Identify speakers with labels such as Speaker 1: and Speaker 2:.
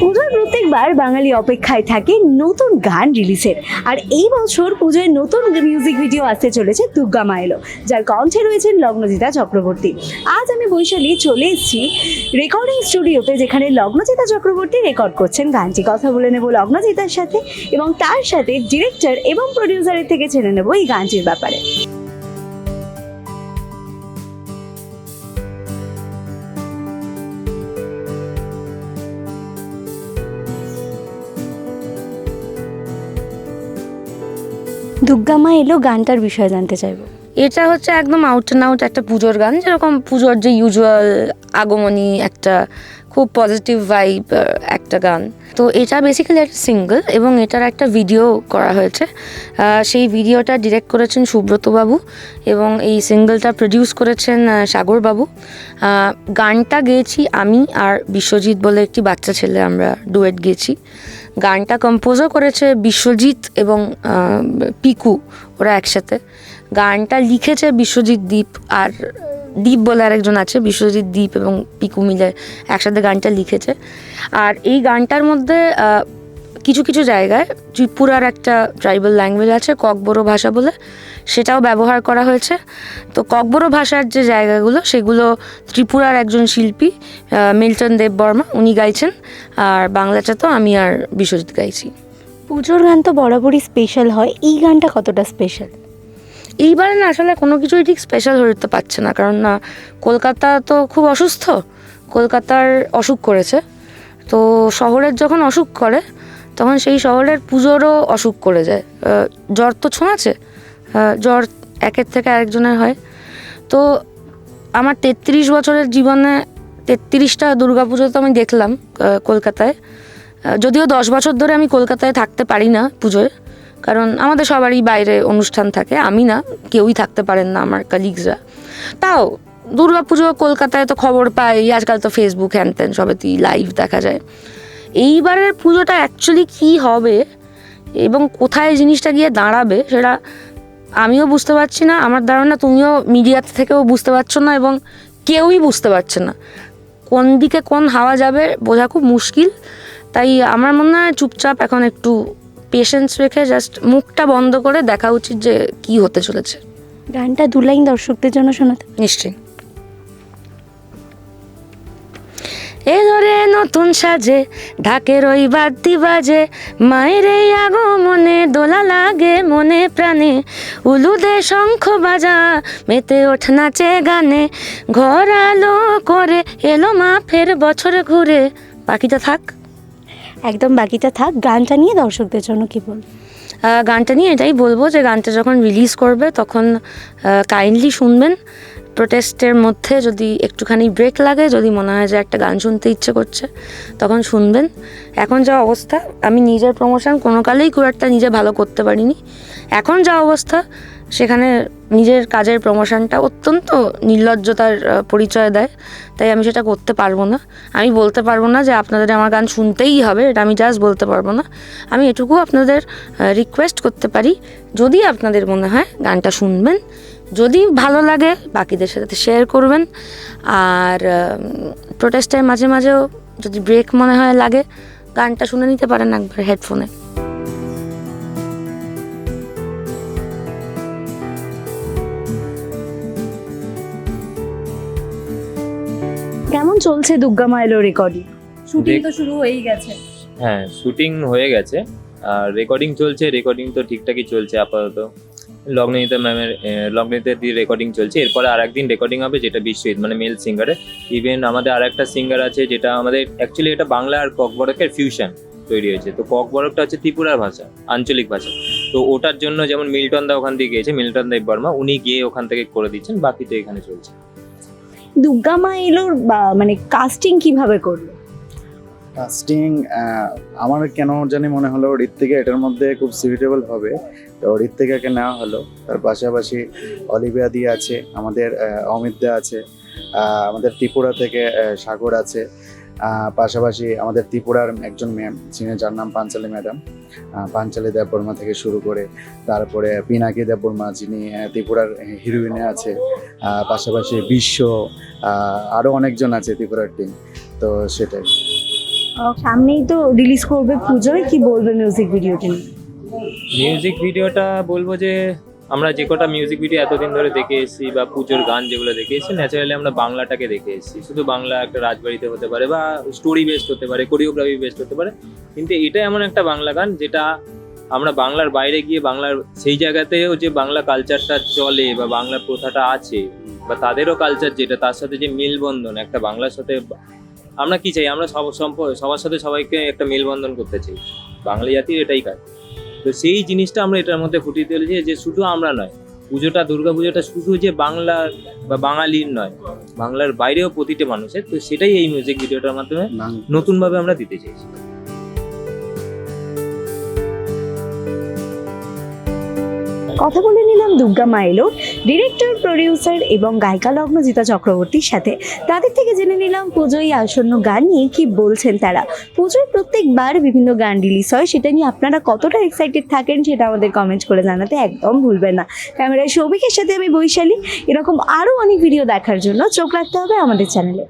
Speaker 1: পুজোর প্রত্যেকবার বাঙালি অপেক্ষায় থাকে নতুন গান রিলিজের আর এই বছর পুজোয় নতুন মিউজিক ভিডিও আসতে চলেছে দুর্গা মা এলো যার কণ্ঠে রয়েছেন লগ্নজিতা চক্রবর্তী। আজ আমি বৈশালী চলে এসেছি রেকর্ডিং স্টুডিওতে যেখানে লগ্নজিতা চক্রবর্তী রেকর্ড করছেন গানটি। কথা বলে নেব লগ্নজিতার সাথে এবং তার সাথে ডিরেক্টর এবং প্রডিউসারের থেকে জেনে নেব এই গানটির ব্যাপারে। দুর্গা মা এলো গানটার বিষয়ে জানতে চাইব।
Speaker 2: এটা হচ্ছে একদম আউট অ্যান্ড আউট একটা পুজোর গান যেরকম পুজোর যে ইউজুয়াল আগমনী একটা খুব পজিটিভ ভাইব একটা গান। তো এটা বেসিক্যালি একটা সিঙ্গেল এবং এটার একটা ভিডিও করা হয়েছে। সেই ভিডিওটা ডিরেক্ট করেছেন সুব্রতবাবু এবং এই সিঙ্গেলটা প্রডিউস করেছেন আহ, সাগর বাবু। গানটা গেয়েছি আমি আর বিশ্বজিৎ বলে একটি বাচ্চা ছেলে আমরা ডুয়েট গেয়েছি। গানটা কম্পোজও করেছে বিশ্বজিৎ এবং পিকু, ওরা একসাথে। গানটা লিখেছে বিশ্বজিৎ দ্বীপ আর দীপ বলে আরেকজন আছে, বিশ্বজিৎ দীপ এবং পিকু মিলে একসাথে গানটা লিখেছে। আর এই গানটার মধ্যে কিছু কিছু জায়গায় ত্রিপুরার একটা ট্রাইবাল ল্যাঙ্গুয়েজ আছে ককবরো ভাষা বলে সেটাও ব্যবহার করা হয়েছে। তো ককবরো ভাষার যে জায়গাগুলো সেগুলো ত্রিপুরার একজন শিল্পী মিল্টন দেব বর্মা উনি গাইছেন। আর বাংলাটা তো আমি আর বিশ্বজিৎ গাইছি।
Speaker 1: পুজোর গান তো বরাবরই স্পেশাল হয়। এই গানটা কতটা স্পেশাল
Speaker 2: এইবারে না আসলে কোনো কিছুই ঠিক স্পেশাল হয়ে উঠতে পারছে না। কারণ না কলকাতা তো খুব অসুস্থ। কলকাতার অসুখ করেছে। তো শহরের যখন অসুখ করে তখন সেই শহরের পুজোরও অসুখ করে যায়। জ্বর তো ছোঁয়াছে। জ্বর একের থেকে আরেকজনের হয়। তো আমার তেত্রিশ বছরের জীবনে তেত্রিশটা দুর্গাপুজো তো আমি দেখলাম কলকাতায়। যদিও দশ বছর ধরে আমি কলকাতায় থাকতে পারি না পুজোয়, কারণ আমাদের সবারই বাইরে অনুষ্ঠান থাকে, আমি না, কেউই থাকতে পারেন না আমার কালিগসরা তাও দুর্গাপুজো কলকাতায় তো খবর পাই, আজকাল তো ফেসবুক হ্যান ত্যান সবেতেই লাইভ দেখা যায়। এইবারের পুজোটা অ্যাকচুয়ালি কী হবে এবং কোথায় জিনিসটা গিয়ে দাঁড়াবে সেটা আমিও বুঝতে পারছি না আমার ধারণা তুমিও মিডিয়াতে থেকেও বুঝতে পারছ না এবং কেউই বুঝতে পারছে না। কোন দিকে কোন হাওয়া যাবে বোঝা খুব মুশকিল তাই আমার মনে হয় চুপচাপ এখন একটু পেশেন্স রেখে জাস্ট মুখটা বন্ধ করে দেখা উচিত যে কি হতে চলেছে।
Speaker 1: গানটা দু লাইন দর্শকদের জন্য শোনাতে।
Speaker 2: নিশ্চয়ই। এ ধরে নতুন সাজে, ঢাকের ওই বাদ্যি বাজে। মায়ের এই আগমনে দোলা লাগে মনে প্রাণে। উলুদে শঙ্খ বাজা, মেতে ওঠ নাচে গানে। ঘর আলো করে এলো মা ফের বছর ঘুরে। বাকিটা থাক।
Speaker 1: একদম বাকিটা থাক, গানটা নিয়ে দর্শকদের জন্য কি বল
Speaker 2: গানটা নিয়ে এটাই বলব যে গানটা যখন রিলিজ করবে তখন কাইন্ডলি শুনবেন। প্রোটেস্টের মধ্যে যদি একটুখানি ব্রেক লাগে, যদি মনে হয় যে একটা গান শুনতে ইচ্ছে করছে, তখন শুনবেন। এখন যা অবস্থা, আমি নিজের প্রমোশন কোনো কালেই খুব একটা নিজে ভালো করতে পারিনি। এখন যা অবস্থা সেখানে নিজের কাজের প্রমোশনটা অত্যন্ত নির্লজ্জতার পরিচয় দেয়। তাই আমি সেটা করতে পারব না। আমি বলতে পারব না যে আপনাদের আমার গান শুনতেই হবে, এটা আমি জাস্ট বলতে পারব না। আমি এটুকু আপনাদের রিকোয়েস্ট করতে পারি, যদি আপনাদের মনে হয় গানটা শুনবেন, যদি ভালো লাগে বাকিদের সাথে শেয়ার করবেন। আর প্রোটেস্টের মাঝে মাঝেও যদি ব্রেক মনে হয় লাগে, গানটা শুনে নিতে পারেন একবার হেডফোনে
Speaker 1: কেমন চলছে দুর্গা মা এলো রেকর্ডিং শুটিং তো শুরু হয়েই গেছে।
Speaker 3: হ্যাঁ শুটিং হয়ে গেছে। আর রেকর্ডিং চলছে রেকর্ডিং তো ঠিকঠাকই চলছে আপাতত। লগ্নিতা ম্যামের লগ্নিতা দিয়ে রেকর্ডিং চলছে। এরপরে আর একদিন রেকর্ডিং হবে যেটা বিশ্বজিৎ মানে মেল সিঙ্গারে ইভেন আমাদের আর একটা সিঙ্গার আছে যেটা আমাদের অ্যাকচুয়ালি এটা বাংলা আর ককবরকের ফিউশন তৈরি হয়েছে। তো ককবরকটা হচ্ছে ত্রিপুরার ভাষা আঞ্চলিক ভাষা। তো ওটার জন্য যেমন মিল্টন দা ওখান দিয়ে গিয়েছে মিল্টন দেব বর্মা উনি গিয়ে ওখান থেকে করে দিচ্ছেন বাকি তো এখানে চলছে।
Speaker 1: দুর্গা মা এলোর মানে কাস্টিং কীভাবে করল?
Speaker 4: কাস্টিং আমার কেন জানি মনে হলো ঋত্বিকা এটার মধ্যে খুব সুইটেবল হবে। তো ঋত্বিকাকে নেওয়া হলো। তার পাশাপাশি অলিভিয়া দি আছে, আমাদের অমিত দা আছে আমাদের ত্রিপুরা থেকে সাগর আছে। পাশাপাশি আমাদের ত্রিপুরার একজন ম্যাম যিনি যার নাম পাঞ্চালী ম্যাডাম পাঞ্চালী দেববর্মা থেকে শুরু করে তারপরে পিনাকি দেববর্মা যিনি ত্রিপুরার হিরোইনে আছে পাশাপাশি বিশ্ব আরও অনেকজন আছে ত্রিপুরার টিম তো সেটাই।
Speaker 1: সামনেই তো রিলিজ করবে পুজোয় কি বলবে মিউজিক ভিডিওটি
Speaker 3: মিউজিক ভিডিওটা বলব যে আমরা যে কটা মিউজিক ভিডিও এতদিন ধরে দেখে এসেছি বা পুজোর গান যেগুলো দেখে এসেছি ন্যাচারালি আমরা বাংলাটাকে দেখে এসেছি। শুধু বাংলা একটা রাজবাড়িতে হতে পারে বা স্টোরি বেসড হতে পারে কোরিওগ্রাফি বেসড হতে পারে। কিন্তু এটা এমন একটা বাংলা গান যেটা আমরা বাংলার বাইরে গিয়ে বাংলার সেই জায়গাতেও যে বাংলা কালচারটা চলে বা বাংলা প্রথাটা আছে বা তাদেরও কালচার যেটা, তার সাথে যে মেলবন্ধন, একটা বাংলার সাথে আমরা কি চাই? আমরা সব সম্প- সবার সাথে সবাইকে একটা মেলবন্ধন করতে চাই। বাঙালি জাতির এটাই কাজ। তো সেই জিনিসটা আমরা এটার মধ্যে ফুটিয়ে তুলেছি যে শুধু আমরা নয় পুজোটা দুর্গা পুজোটা শুধু যে বাংলার বা বাঙালির নয় বাংলার বাইরেও প্রতিটা মানুষের তো সেটাই এই মিউজিক ভিডিওটার মাধ্যমে নতুনভাবে আমরা দিতে চাইছি।
Speaker 1: কথা বলে নিলাম দুর্গা মাইলো ডিরেক্টর, প্রডিউসার এবং গায়িকা লগ্নজিতা চক্রবর্তীর সাথে। তাদের থেকে জেনে নিলাম পুজোয় আসন্ন গান নিয়ে কি বলছেন তারা। পুজোয় প্রত্যেকবার বিভিন্ন গান রিলিজ হয়, সেটা নিয়ে আপনারা কতটা এক্সাইটেড থাকেন সেটা আমাদের কমেন্ট করে জানাতে একদম ভুলবেন না। ক্যামেরায় সৌভিকের সাথে আমি বৈশালী। এরকম আরও অনেক ভিডিও দেখার জন্য চোখ রাখতে হবে আমাদের চ্যানেলে